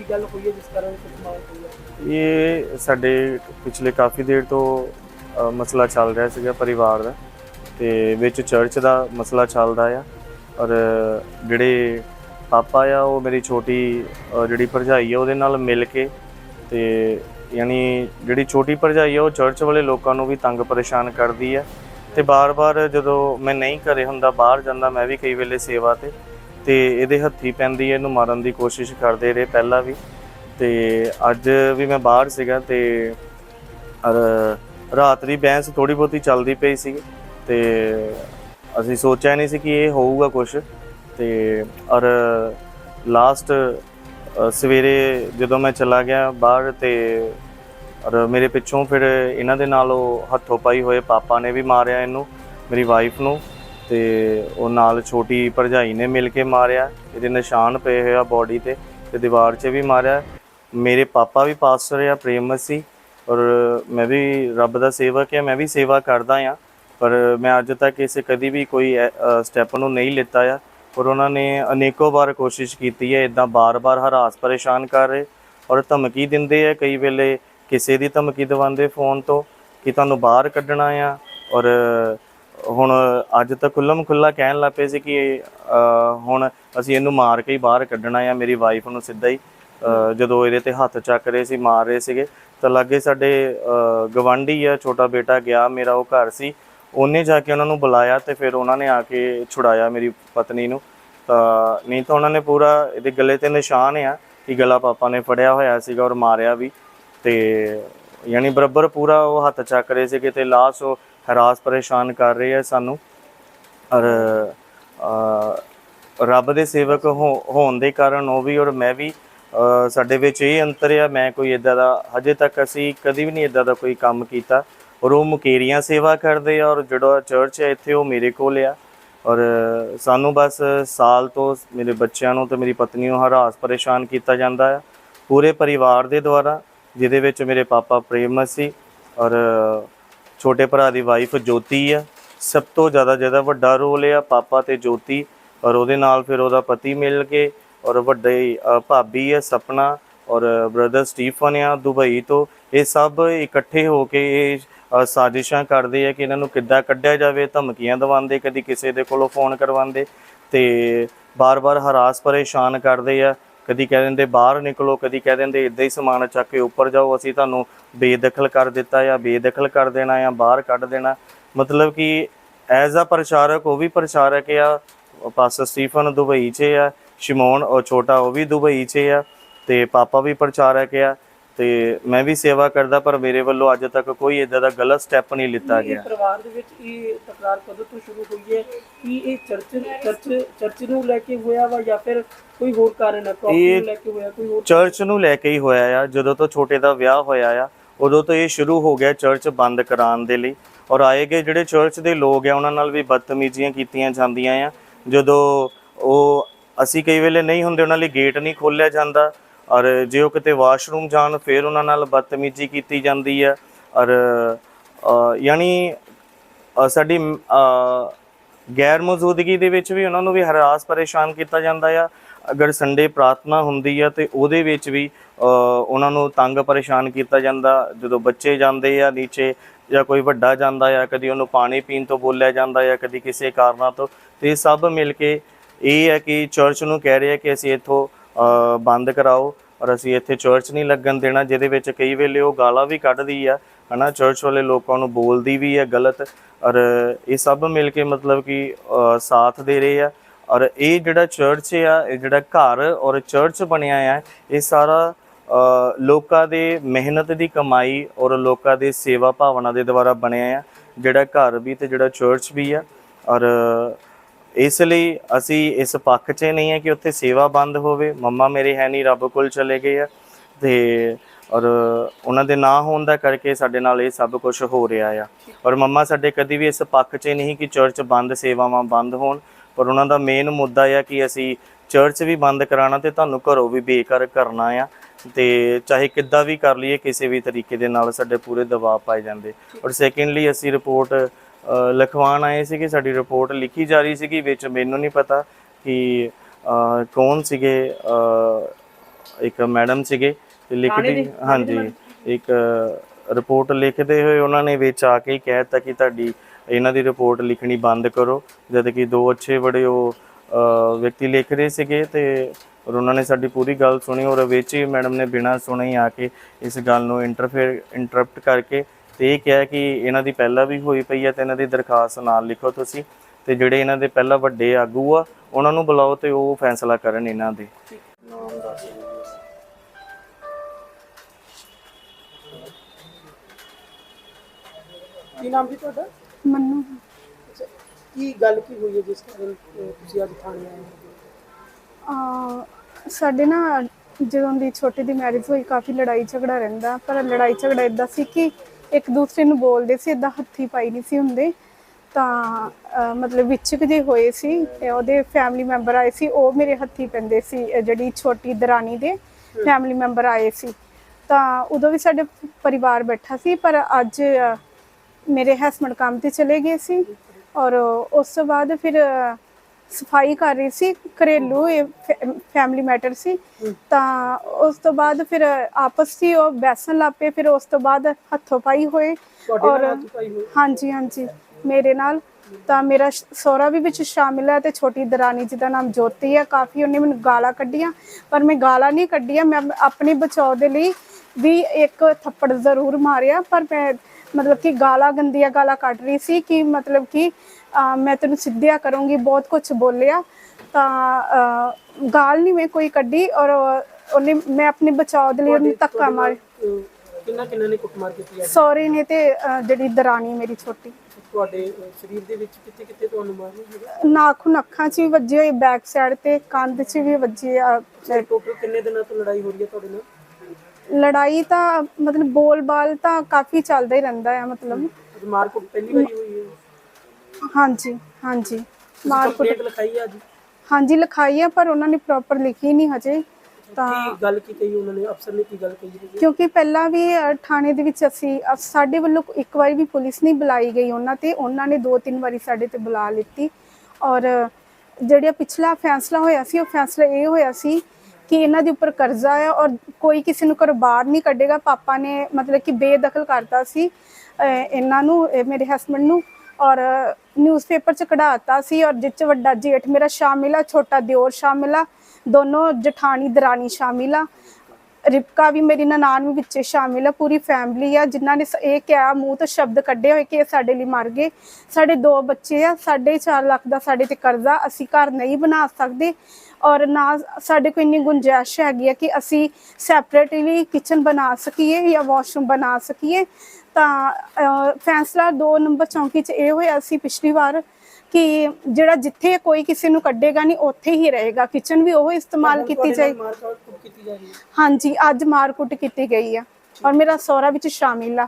ਕੀ ਗੱਲ ਹੋਈ ਹੈ ਜਿਸ ਕਾਰਨ ਕੁਝ ਹੋਈ ਹੈ? ਇਹ ਸਾਡੇ ਪਿਛਲੇ ਕਾਫੀ ਦੇਰ ਤੋਂ ਅ, ਮਸਲਾ ਚੱਲ ਰਿਹਾ ਸੀਗਾ ਪਰਿਵਾਰ ਦਾ ਤੇ ਵਿੱਚ ਚਰਚ ਦਾ ਮਸਲਾ ਚੱਲਦਾ ਆ ਔਰ ਜਿਹੜੇ ਪਾਪਾ ਆ ਉਹ ਮੇਰੀ ਛੋਟੀ ਅ, ਜਿਹੜੀ ਭਰਜਾਈ ਆ ਉਹਦੇ ਨਾਲ ਮਿਲ ਕੇ ਤੇ ਯਾਨੀ ਜਿਹੜੀ ਛੋਟੀ ਭਰਜਾਈ ਆ ਉਹ ਚਰਚ ਵਾਲੇ ਲੋਕਾਂ ਨੂੰ ਵੀ ਤੰਗ ਪਰੇਸ਼ਾਨ ਕਰਦੀ ਆ ਤੇ ਬਾਰ-ਬਾਰ ਜਦੋਂ ਮੈਂ ਨਹੀਂ ਘਰੇ ਹੁੰਦਾ ਬਾਹਰ ਜਾਂਦਾ ਮੈਂ ਵੀ ਕਈ ਵੇਲੇ ਸੇਵਾ ਤੇ ਤੇ ਇਹਦੇ ਹੱਥੀ ਪੈਂਦੀ ਇਹਨੂੰ ਮਾਰਨ ਦੀ ਕੋਸ਼ਿਸ਼ ਕਰਦੇ ਰਹੇ ਪਹਿਲਾਂ ਵੀ। ਤੇ ਅੱਜ ਵੀ ਮੈਂ ਬਾਹਰ ਸੀਗਾ ਤੇ ਅਰ, ਰਾਤ ਦੀ ਬਹਿਸ ਥੋੜੀ ਬਹੁਤੀ ਚੱਲਦੀ ਪਈ ਸੀ ਤੇ ਅਸੀਂ ਸੋਚਿਆ ਨਹੀਂ ਸੀ ਕਿ ਇਹ ਹੋਊਗਾ ਕੁਝ ਤੇ ਔਰ ਲਾਸਟ ਸਵੇਰੇ ਜਦੋਂ ਮੈਂ ਚਲਾ ਗਿਆ ਬਾਹਰ ਤੇ ਔਰ ਮੇਰੇ ਪਿੱਛੋਂ ਫਿਰ ਇਹਨਾਂ ਦੇ ਨਾਲ ਉਹ ਹੱਥੋਂ ਪਾਈ ਹੋਏ ਪਾਪਾ ਨੇ ਵੀ ਮਾਰਿਆ ਇਹਨੂੰ, ਮੇਰੀ ਵਾਈਫ ਨੂੰ। ਤੇ ਉਹ ਨਾਲ ਛੋਟੀ ਭਰਜਾਈ ਨੇ ਮਿਲ ਕੇ ਮਾਰਿਆ, ਇਹਦੇ ਨਿਸ਼ਾਨ ਪਏ ਹੋਏ ਆ ਬਾਡੀ ਤੇ ਤੇ ਦੀਵਾਰ 'ਚ ਵੀ ਮਾਰਿਆ। ਮੇਰੇ ਪਾਪਾ ਵੀ ਪਾਸਟਰ ਆ, ਪ੍ਰੇਮ ਸੀ ਔਰ ਮੈਂ ਵੀ ਰੱਬ ਦਾ ਸੇਵਕ ਆ, ਮੈਂ ਵੀ ਸੇਵਾ ਕਰਦਾ ਆ। ਪਰ ਮੈਂ ਅੱਜ ਤੱਕ ਇਸੇ ਕਦੀ ਵੀ ਕੋਈ ਸਟੈਪ ਨੂੰ ਨਹੀਂ ਲਿੱਤਾ ਆ। ਔਰ ਉਹਨਾਂ ਨੇ ਅਨੇਕੋ ਵਾਰ ਕੋਸ਼ਿਸ਼ ਕੀਤੀ ਹੈ ਇਦਾਂ ਬਾਰ-ਬਾਰ ਹਰਾਸ ਪਰੇਸ਼ਾਨ ਕਰ ਰਹੇ, ਔਰ ਧਮਕੀ ਦਿੰਦੇ ਆ ਕਈ ਵੇਲੇ ਕਿਸੇ ਦੀ ਧਮਕੀ ਦਵਾਉਂਦੇ ਫੋਨ ਤੋਂ ਕਿ ਤੁਹਾਨੂੰ ਬਾਹਰ ਕੱਢਣਾ ਆ। ਔਰ ਹੁਣ ਅੱਜ ਤਾਂ ਖੁੱਲਮ ਖੁੱਲਾ ਕਹਿਣ ਲੱਪੇ ਸੀ ਕਿ ਹੁਣ ਅਸੀਂ ਇਹਨੂੰ ਮਾਰ ਕੇ ਹੀ ਬਾਹਰ ਕੱਢਣਾ ਆ। ਮੇਰੀ ਵਾਈਫ ਨੂੰ ਸਿੱਧਾ ਹੀ ਜਦੋਂ ਇਹਦੇ ਤੇ ਹੱਥ ਚੱਕ ਰਹੇ ਸੀ, ਮਾਰ ਰਹੇ ਸੀਗੇ, ਤਾਂ ਲਾਗੇ ਸਾਡੇ ਗਵਾਂਢੀ ਆ, ਛੋਟਾ ਬੇਟਾ ਗਿਆ, ਮੇਰਾ ਉਹ ਘਰ ਸੀ। ਉਹਨੇ ਜਾ ਕੇ ਉਹਨਾਂ ਨੂੰ ਬੁਲਾਇਆ ਤੇ ਫਿਰ ਉਹਨਾਂ ਨੇ ਆ ਕੇ ਛੁਡਾਇਆ ਮੇਰੀ ਪਤਨੀ ਨੂੰ। ਤਾਂ ਨਹੀਂ ਤਾਂ ਉਹਨਾਂ ਨੇ ਪੂਰਾ ਇਹਦੇ ਗਲੇ ਤੇ ਨਿਸ਼ਾਨ ਆ ਕਿ ਗਲਾ ਪਾਪਾ ਨੇ ਫੜਿਆ ਹੋਇਆ ਸੀਗਾ ਔਰ ਮਾਰਿਆ ਵੀ। ਤੇ ਯਾਨੀ ਬਰਾਬਰ ਪੂਰਾ ਉਹ ਹੱਥ ਚੱਕ ਰਹੇ ਸੀਗੇ ਤੇ ਲਾਸ ਉਹ ਹਰਾਸ ਪਰੇਸ਼ਾਨ ਕਰ ਰਹੇ ਆ ਸਾਨੂੰ। ਔਰ ਰੱਬ ਦੇ ਸੇਵਕ ਹੋ- ਹੋਣ ਦੇ ਕਾਰਨ ਉਹ ਵੀ ਔਰ ਮੈਂ ਵੀ ਸਾਡੇ ਵਿੱਚ ਇਹ ਅੰਤਰ ਆ, ਮੈਂ ਕੋਈ ਇਦਾਂ ਦਾ, ਹਜੇ ਤੱਕ ਅਸੀਂ ਕਦੀ ਵੀ ਨਹੀਂ ਇਦਾਂ ਦਾ ਕੋਈ ਕੰਮ ਕੀਤਾ। ਔਰ ਉਹ ਮੁਕੇਰੀਆਂ ਸੇਵਾ ਕਰਦੇ ਆ ਔਰ ਜਿਹੜਾ ਚਰਚ ਹੈ ਇੱਥੇ ਉਹ ਮੇਰੇ ਕੋਲ ਆ। ਔਰ ਸਾਨੂੰ ਬਸ ਸਾਲ ਤੋਂ ਮੇਰੇ ਬੱਚਿਆਂ ਨੂੰ ਤੇ ਮੇਰੀ ਪਤਨੀ ਨੂੰ ਹਰਾਸ ਪਰੇਸ਼ਾਨ ਕੀਤਾ ਜਾਂਦਾ ਆ। ਪੂਰੇ ਪਰਿਵਾਰ ਦੇ ਦੁਆਰਾ, ਜਿਹਦੇ ਵਿੱਚ ਮੇਰੇ ਪਾਪਾ ਪ੍ਰੇਮ ਸੀ। ਔਰ ਛੋਟੇ ਭਰਾ ਦੀ ਵਾਈਫ ਜੋਤੀ ਆ। ਸਭ ਤੋਂ ਜ਼ਿਆਦਾ ਜਿਹਦਾ ਵੱਡਾ ਰੋਲ ਆ ਪਾਪਾ ਤੇ ਜੋਤੀ। ਔਰ ਉਹਦੇ ਨਾਲ ਫਿਰ ਉਹਦਾ ਪਤੀ ਮਿਲ ਕੇ ਔਰ ਵੱਡੇ ਭਾਬੀ ਆ ਸਪਨਾ ਔਰ ਬ੍ਰਦਰ ਸਟੀਫਨ ਆ ਦੁਬਈ ਤੋਂ। ਇਹ ਸਭ ਇਕੱਠੇ ਹੋ ਕੇ ਇਹ ਸਾਜ਼ਿਸ਼ਾਂ ਕਰਦੇ ਆ ਕਿ ਇਹਨਾਂ ਨੂੰ ਕਿੱਦਾਂ ਕੱਢਿਆ ਜਾਵੇ, ਧਮਕੀਆਂ ਦਵਾਉਂਦੇ, ਕਦੀ ਕਿਸੇ ਦੇ ਕੋਲੋਂ ਫੋਨ ਕਰਵਾਉਂਦੇ ਤੇ ਬਾਰ-ਬਾਰ ਹਰਾਸ ਪਰੇਸ਼ਾਨ ਕਰਦੇ ਆ। ਕਦੀ ਕਹਿ ਦਿੰਦੇ ਬਾਹਰ ਨਿਕਲੋ, ਕਦੀ ਕਹਿ ਦਿੰਦੇ ਇਦਾਂ ਹੀ ਸਮਾਨ ਚੱਕ ਕੇ ਉੱਪਰ ਜਾਓ, ਅਸੀਂ ਤੁਹਾਨੂੰ ਬੇਦਖਲ ਕਰ ਦਿੱਤਾ ਜਾਂ ਬੇਦਖਲ ਕਰ ਦੇਣਾ ਜਾਂ ਬਾਹਰ ਕੱਢ ਦੇਣਾ। ਮਤਲਬ ਕਿ ਐਜ਼ ਅ ਪ੍ਰਚਾਰਕ ਉਹ ਵੀ ਪ੍ਰਚਾਰਕ ਆ ਪਾਸਟਰ ਸਟੀਫਨ ਦੁਬਈ 'ਚ ਆ, ਸ਼ਿਮੋਨ, ਉਹ ਛੋਟਾ ਉਹ ਵੀ ਦੁਬਈ 'ਚ ਆ, ਤੇ ਪਾਪਾ ਵੀ ਪ੍ਰਚਾਰਕ ਆ। ਤੇ ਮੈਂ ਵੀ ਸੇਵਾ ਕਰਦਾ ਪਰ ਮੇਰੇ ਵੱਲੋਂ ਅੱਜ ਤੱਕ ਕੋਈ ਇਦਾਂ ਦਾ ਗਲਤ ਸਟੈਪ ਨਹੀਂ ਲਿੱਤਾ ਗਿਆ। ਪਰਿਵਾਰ ਦੇ ਵਿੱਚ ਇਹ ਤਕਰਾਰ ਕਦੋਂ ਤੋਂ ਸ਼ੁਰੂ ਹੋਈ ਹੈ? ਕੀ ਇਹ ਚਰਚ ਚਰਚ ਚਰਚ ਨੂੰ ਲੈ ਕੇ ਹੋਇਆ ਵਾ ਜਾਂ ਫਿਰ ਕੋਈ ਹੋਰ ਕਾਰਨ ਹੈ? ਪ੍ਰੋਪਰਟੀ ਨੂੰ ਲੈ ਕੇ ਹੋਇਆ ਕੋਈ ਹੋਰ ਚਰਚ ਨੂੰ ਲੈ ਕੇ ਹੀ ਹੋਇਆ ਆ। ਜਦੋਂ ਤੋਂ ਛੋਟੇ ਦਾ ਵਿਆਹ ਹੋਇਆ ਆ ਉਦੋਂ ਤੋਂ ਇਹ ਸ਼ੁਰੂ ਹੋ ਗਿਆ ਚਰਚ ਬੰਦ ਕਰਾਉਣ ਦੇ ਲਈ। ਔਰ ਆਏ ਗਏ ਜਿਹੜੇ ਚਰਚ ਦੇ ਲੋਕ ਆ ਉਹਨਾਂ ਨਾਲ ਵੀ ਬਦਤਮੀਜ਼ੀਆਂ ਕੀਤੀਆਂ ਜਾਂਦੀਆਂ ਆ। ਜਦੋਂ ਉਹ ਅਸੀਂ ਕਈ ਵੇਲੇ ਨਹੀਂ ਹੁੰਦੇ ਉਹਨਾਂ ਲਈ ਗੇਟ ਨਹੀਂ ਖੋਲ੍ਹਿਆ ਜਾਂਦਾ। ਔਰ ਜੇ ਉਹ ਕਿਤੇ ਵਾਸ਼ਰੂਮ ਜਾਣ, ਫਿਰ ਉਹਨਾਂ ਨਾਲ ਬਦਤਮੀਜ਼ੀ ਕੀਤੀ ਜਾਂਦੀ ਆ ਔਰ ਯਾਨੀ ਸਾਡੀ ਗੈਰ ਮੌਜੂਦਗੀ ਦੇ ਵਿੱਚ ਵੀ ਉਹਨਾਂ ਨੂੰ ਵੀ ਹਰਾਸ ਪਰੇਸ਼ਾਨ ਕੀਤਾ ਜਾਂਦਾ ਆ। ਅਗਰ ਸੰਡੇ ਪ੍ਰਾਰਥਨਾ ਹੁੰਦੀ ਆ ਤੇ ਉਹਦੇ ਵਿੱਚ ਵੀ ਉਹਨਾਂ ਨੂੰ ਤੰਗ ਪਰੇਸ਼ਾਨ ਕੀਤਾ ਜਾਂਦਾ। ਜਦੋਂ ਬੱਚੇ ਜਾਂਦੇ ਆ ਨੀਚੇ ਜਾਂ ਕੋਈ ਵੱਡਾ ਜਾਂਦਾ ਆ, ਕਦੀ ਉਹਨੂੰ ਪਾਣੀ ਪੀਣ ਤੋਂ ਬੋਲਿਆ ਜਾਂਦਾ ਆ, ਕਦੀ ਕਿਸੇ ਕਾਰਨਾਂ ਤੋਂ, ਤੇ ਸਭ ਮਿਲ ਕੇ ਇਹ ਹੈ ਕਿ ਚਰਚ ਨੂੰ ਕਹਿ ਰਹੇ ਆ ਕਿ ਅਸੀਂ ਇੱਥੋਂ ਬੰਦ ਕਰਾਓ ਔਰ ਅਸੀਂ ਇੱਥੇ ਚਰਚ ਨਹੀਂ ਲੱਗਣ ਦੇਣਾ, ਜਿਹਦੇ ਵਿੱਚ ਕਈ ਵੇਲੇ ਉਹ ਗਾਲਾਂ ਵੀ ਕੱਢਦੀ ਆ, ਹਨਾ? ਚਰਚ ਵਾਲੇ ਲੋਕਾਂ ਨੂੰ ਬੋਲਦੀ ਵੀ ਹੈ ਗਲਤ ਔਰ ਇਹ ਸਭ ਮਿਲ ਕੇ ਮਤਲਬ ਕਿ ਸਾਥ ਦੇ ਰਹੇ ਆ ਔਰ ਇਹ ਜਿਹੜਾ ਚਰਚ ਆ, ਇਹ ਜਿਹੜਾ ਘਰ ਔਰ ਚਰਚ ਬਣਿਆ ਆ, ਇਹ ਸਾਰਾ ਲੋਕਾਂ ਦੇ ਮਿਹਨਤ ਦੀ ਕਮਾਈ ਔਰ ਲੋਕਾਂ ਦੇ ਸੇਵਾ ਭਾਵਨਾ ਦੇ ਦੁਆਰਾ ਬਣਿਆ ਆ, ਜਿਹੜਾ ਘਰ ਵੀ ਤੇ ਜਿਹੜਾ ਚਰਚ ਵੀ ਆ ਔਰ ਇਸ ਲਈ ਅਸੀਂ ਇਸ ਪੱਖ 'ਚ ਨਹੀਂ ਹੈ ਕਿ ਉੱਥੇ ਸੇਵਾ ਬੰਦ ਹੋਵੇ, ਮੰਮਾ ਮੇਰੇ ਹੈ ਨਹੀਂ, ਰੱਬ ਕੋਲ ਚਲੇ ਗਏ ਆ, ਤੇ ਔਰ ਉਹਨਾਂ ਦੇ ਨਾ ਹੋਣ ਦਾ ਕਰਕੇ ਸਾਡੇ ਨਾਲ ਇਹ ਸਭ ਕੁਝ ਹੋ ਰਿਹਾ ਆ। ਔਰ ਮੰਮਾ ਸਾਡੇ ਕਦੀ ਵੀ ਇਸ ਪੱਖ 'ਚ ਨਹੀਂ ਕਿ ਚਰਚ ਬੰਦ, ਸੇਵਾਵਾਂ ਬੰਦ ਹੋਣ, ਪਰ ਉਹਨਾਂ ਦਾ ਮੇਨ ਮੁੱਦਾ ਆ ਕਿ ਅਸੀਂ ਚਰਚ ਵੀ ਬੰਦ ਕਰਾਣਾ ਤੇ ਤੁਹਾਨੂੰ ਘਰੋਂ ਵੀ ਬੇਕਾਰ ਕਰਨਾ ਆ, ਤੇ ਚਾਹੇ ਕਿੱਦਾਂ ਵੀ ਕਰ ਲਈਏ, ਕਿਸੇ ਵੀ ਤਰੀਕੇ ਦੇ ਨਾਲ ਸਾਡੇ ਪੂਰੇ ਦਬਾਅ ਪਾਏ ਜਾਂਦੇ। ਔਰ ਸੈਕੰਡਲੀ ਅਸੀਂ ਰਿਪੋਰਟ ਲਿਖਵਾਉਣ ਆਏ ਸੀ ਕਿ ਸਾਡੀ ਰਿਪੋਰਟ ਲਿਖੀ ਜਾ ਰਹੀ ਸੀਗੀ ਵਿੱਚ ਮੈਨੂੰ ਨਹੀਂ ਪਤਾ ਕਿ ਕੌਣ ਸੀਗੇ ਇੱਕ ਮੈਡਮ ਸੀਗੇ ਤੇ ਲਿਖਦੀ? ਹਾਂਜੀ ਇੱਕ ਰਿਪੋਰਟ ਲਿਖਦੇ ਹੋਏ ਉਹਨਾਂ ਨੇ ਵਿੱਚ ਆ ਕੇ ਹੀ ਕਹਿ ਦਿੱਤਾ ਕਿ ਤੁਹਾਡੀ ਇਹਨਾਂ ਦੀ ਰਿਪੋਰਟ ਲਿਖਣੀ ਬੰਦ ਕਰੋ ਜਦ ਕਿ ਦੋ ਅੱਛੇ ਬੜੇ ਉਹ ਵਿਅਕਤੀ ਲਿਖ ਰਹੇ ਸੀਗੇ ਤੇ ਔਰ ਉਹਨਾਂ ਨੇ ਸਾਡੀ ਪੂਰੀ ਗੱਲ ਸੁਣੀ ਔਰ ਵਿੱਚ ਹੀ ਮੈਡਮ ਨੇ ਬਿਨਾਂ ਸੁਣੇ ਹੀ ਆ ਕੇ ਇਸ ਗੱਲ ਨੂੰ ਇੰਟਰਫੇਅਰ ਇੰਟਰਪਟ ਕਰਕੇ ਤੇ ਇਹ ਕਿਹਾ ਕਿ ਇਹਨਾਂ ਦੀ ਪਹਿਲਾਂ ਵੀ ਹੋਈ ਪਈ ਹੈ ਤੇ ਇਹਨਾਂ ਦੀ ਦਰਖਾਸਤ ਨਾਲ ਲਿਖੋ ਤੁਸੀਂ ਤੇ ਜਿਹੜੇ ਇਹਨਾਂ ਦੇ ਪਹਿਲਾਂ ਵੱਡੇ ਆਗੂ ਆ ਉਹਨਾਂ ਨੂੰ ਬੁਲਾਓ ਤੇ ਉਹ ਫੈਸਲਾ ਕਰਨ ਇਹਨਾਂ ਦੇ। ਨਾਮ ਦੱਸ ਦਿਓ। ਕੀ ਨਾਮ ਜੀ ਤੁਹਾਡਾ? ਮੰਨੂ। ਅੱਛਾ, ਕੀ ਗੱਲ ਕੀ ਹੋਈ ਹੈ ਜਿਸ ਕਾਰਨ ਅਹ, ਤੁਸੀਂ ਅੱਜ ਥਾਣੇ ਆਏ ਹੋ? ਅਹ ਸਾਡੇ ਨਾ ਜਦੋਂ ਦੀ ਛੋਟੀ ਦੀ ਮੈਰਿਜ ਹੋਈ ਕਾਫੀ ਲੜਾਈ ਝਗੜਾ ਰਹਿੰਦਾ ਪਰ ਲੜਾਈ ਝਗੜਾ ਇਦਾਂ ਸੀ ਕਿ ਇੱਕ ਦੂਸਰੇ ਨੂੰ ਬੋਲਦੇ ਸੀ ਇਦਾਂ ਹੱਥੀ ਪਾਈ ਨਹੀਂ ਸੀ ਹੁੰਦੇ। ਤਾਂ ਮਤਲਬ ਵਿਚਕ ਜੇ ਹੋਏ ਸੀ ਤੇ ਉਹਦੇ ਫੈਮਿਲੀ ਮੈਂਬਰ ਆਏ ਸੀ। ਉਹ ਮੇਰੇ ਹੱਥੀ ਪੈਂਦੇ ਸੀ ਜਿਹੜੀ ਛੋਟੀ ਦਰਾਨੀ ਦੇ ਫੈਮਿਲੀ ਮੈਂਬਰ ਆਏ ਸੀ। ਤਾਂ ਉਦੋਂ ਵੀ ਸਾਡੇ ਪਰਿਵਾਰ ਬੈਠਾ ਸੀ, ਪਰ ਅੱਜ ਮੇਰੇ ਹਸਬੰਡ ਕੰਮ ਤੇ ਚਲੇ ਗਏ ਸੀ। ਔਰ ਉਸ ਤੋਂ ਬਾਅਦ ਫਿਰ ਸਫ਼ਾਈ ਕਰ ਰਹੀ ਸੀ ਘਰੇਲੂ ਫੈਮਿਲੀ ਮੈਟਰ ਸੀ। ਤਾਂ ਉਸ ਤੋਂ ਬਾਅਦ ਫਿਰ ਆਪਸ ਹੀ ਉਹ ਬੈਸਣ ਲੱਪੇ ਫਿਰ ਉਸ ਤੋਂ ਬਾਅਦ ਹੱਥੋਂ ਪਾਈ ਹੋਏ ਔਰ ਹਾਂਜੀ ਹਾਂਜੀ ਮੇਰੇ ਨਾਲ। ਤਾਂ ਮੇਰਾ ਸ਼- ਸਹੁਰਾ ਵੀ ਵਿੱਚ ਸ਼ਾਮਿਲ ਹੈ ਤੇ ਛੋਟੀ ਦਰਾਨੀ ਜਿਹਦਾ ਨਾਮ ਜੋਤੀ ਹੈ ਕਾਫੀ ਉਹਨੇ ਮੈਨੂੰ ਗਾਲਾਂ ਕੱਢੀਆਂ। ਪਰ ਮੈਂ ਗਾਲਾਂ ਨਹੀਂ ਕੱਢੀਆਂ ਮੈਂ ਆਪਣੇ ਬਚਾਅ ਦੇ ਲਈ ਵੀ ਇੱਕ ਥੱਪੜ ਜ਼ਰੂਰ ਮਾਰਿਆ ਪਰ ਮੈਂ ਮਤਲਬ ਕਿ ਗਾਲਾਂ ਗੰਦੀਆਂ ਗਾਲਾਂ ਕੱਢ ਰਹੀ ਸੀ ਕਿ ਮਤਲਬ ਕਿ ਮੈਂ ਤੈਨੂੰ ਸਿੱਧਿਆ ਕਰੂੰਗੀ ਬਹੁਤ ਕੁਝ ਬੋਲਿਆ। ਤਾਂ ਗਾਲ ਨਹੀਂ ਮੈਂ ਕੋਈ ਕੱਢੀ ਔਰ ਉਹਨੇ ਮੈਂ ਆਪਣੇ ਬਚਾਅ ਦੇ ਲਈ ਉਹਨੂੰ ਧੱਕਾ ਮਾਰ ਕਿੰਨਾ ਕਿੰਨਾ ਨੇ ਕੁੱਟਮਾਰ ਕੀਤੀ ਹੈ? ਸਹੁਰੇ ਨੇ ਤੇ ਜਿਹੜੀ ਦਰਾਨੀ ਮੇਰੀ ਛੋਟੀ। ਤੁਹਾਡੇ ਸਰੀਰ ਦੇ ਵਿੱਚ ਕਿੱਥੇ ਕਿੱਥੇ ਤੁਹਾਨੂੰ ਮਾਰਿਆ ਹੈਗਾ ਨਾਖੂਨ ਅੱਖਾਂ 'ਚ ਵੀ ਵੱਜੇ ਹੋਏ ਬੈਕ ਸਾਈਡ ਤੇ ਕੰਧ 'ਚ ਵੀ ਵੱਜੇ ਆ। ਟੋਟਲ ਕਿੰਨੇ ਦਿਨਾਂ ਤੋਂ ਲੜਾਈ ਹੋ ਰਹੀ ਹੈ ਤੁਹਾਡੇ ਨਾਲ? ਲੜਾਈ ਤਾਂ ਮਤਲਬ ਬੋਲ-ਬਾਲ ਤਾਂ ਕਾਫੀ ਚੱਲਦਾ ਹੀ ਰਹਿੰਦਾ ਹੈ ਮਤਲਬ। ਅੱਜ ਮਾਰਕੁੱਟ ਪਹਿਲੀ ਵਾਰੀ ਹੋਈ ਹੈ। ਹਾਂਜੀ ਹਾਂਜੀ। ਮਾਰਕੁੱਟ। ਕੰਪਲੇਂਟ ਲਿਖਾਈ ਹਾਂਜੀ ਆ ਪਰ ਉਹਨਾਂ ਨੇ ਪ੍ਰੋਪਰ ਲਿਖੀ ਨਹੀਂ ਹਜੇ। ਤਾਂ ਕੀ ਗੱਲ ਕੀ ਕਹੀ ਉਹਨਾਂ ਨੇ? ਅਫਸਰ ਨੇ ਕੀ ਗੱਲ ਕਹੀ ਹੈ ਕਿਉਂਕਿ ਪਹਿਲਾਂ ਵੀ ਅ, ਥਾਣੇ ਦੇ ਵਿੱਚ ਅਸੀਂ ਅ, ਸਾਡੇ ਵੱਲੋਂ ਇੱਕ ਵਾਰੀ ਵੀ ਪੁਲਿਸ ਨਹੀਂ ਬੁਲਾਈ ਗਈ ਉਹਨਾਂ ਤੇ। ਉਹਨਾਂ ਨੇ ਦੋ ਤਿੰਨ ਵਾਰੀ ਸਾਡੇ ਤੇ ਬੁਲਾ ਲਿੱਤੀ। ਔਰ ਜਿਹੜਾ ਪਿਛਲਾ ਫੈਸਲਾ ਹੋਇਆ ਸੀ ਉਹ ਫੈਸਲਾ ਇਹ ਹੋਇਆ ਸੀ ਕਿ ਇਹਨਾਂ ਦੇ ਉੱਪਰ ਕਰਜ਼ਾ ਹੈ ਔਰ ਕੋਈ ਕਿਸੇ ਨੂੰ ਘਰੋਂ ਬਾਹਰ ਨਹੀਂ ਕੱਢੇਗਾ। ਪਾਪਾ ਨੇ ਮਤਲਬ ਕਿ ਬੇਦਖਲ ਕਰਤਾ ਸੀ ਇਹਨਾਂ ਨੂੰ ਮੇਰੇ ਹਸਬੰਡ ਨੂੰ ਔਰ ਨਿਊਜ਼ਪੇਪਰ ਚ ਕਢਾਤਾ ਸੀ ਔਰ ਜਿਸ ਵੱਡਾ ਜੇਠ ਮੇਰਾ ਸ਼ਾਮਿਲ ਆ, ਛੋਟਾ ਦਿਓਰ ਸ਼ਾਮਿਲ ਆ, ਦੋਨੋਂ ਜਠਾਣੀ ਦਰਾਣੀ ਸ਼ਾਮਿਲ ਆ। ਰਿਪਕਾ ਵੀ ਮੇਰੀ ਨਨਾਣ ਵੀ ਵਿੱਚੇ ਸ਼ਾਮਿਲ ਆ, ਪੂਰੀ ਫੈਮਿਲੀ ਆ, ਜਿਨ੍ਹਾਂ ਨੇ ਇਹ ਕਿਹਾ ਮੂੰਹ ਤੋਂ ਸ਼ਬਦ ਕੱਢੇ ਹੋਏ ਕਿ ਇਹ ਸਾਡੇ ਲਈ ਮਰ ਗਏ। ਸਾਡੇ ਦੋ ਬੱਚੇ ਆ, ਸਾਢੇ ਚਾਰ ਲੱਖ ਦਾ ਸਾਡੇ ਤੇ ਕਰਜ਼ਾ, ਅਸੀਂ ਘਰ ਨਹੀਂ ਬਣਾ ਸਕਦੇ। ਔਰ ਨਾ ਸਾਡੇ ਕੋਲ ਇੰਨੀ ਗੁੰਜਾਇਸ਼ ਹੈਗੀ ਆ ਕਿ ਅਸੀਂ ਸੈਪਰੇਟਲੀ ਕਿਚਨ ਬਣਾ ਸਕੀਏ ਜਾਂ ਵਾਸ਼ਰੂਮ ਬਣਾ ਸਕੀਏ। ਤਾਂ ਫੈਸਲਾ 2 ਨੰਬਰ ਚੌਂਕੀ 'ਚ ਇਹ ਹੋਇਆ ਅਸੀਂ ਪਿਛਲੀ ਵਾਰ ਕਿ ਜਿਹੜਾ ਜਿੱਥੇ ਕੋਈ ਕਿਸੇ ਨੂੰ ਕੱਢੇਗਾ ਨਹੀਂ ਉੱਥੇ ਹੀ ਰਹੇਗਾ। ਕਿਚਨ ਵੀ ਉਹ ਇਸਤੇਮਾਲ ਕੀਤੀ ਜਾਏ ਹਾਂਜੀ ਅੱਜ ਮਾਰਕੁੱਟ ਕੀਤੀ ਗਈ ਆ। ਔਰ ਮੇਰਾ ਸਹੁਰਾ ਵਿੱਚ ਸ਼ਾਮਿਲ ਆ।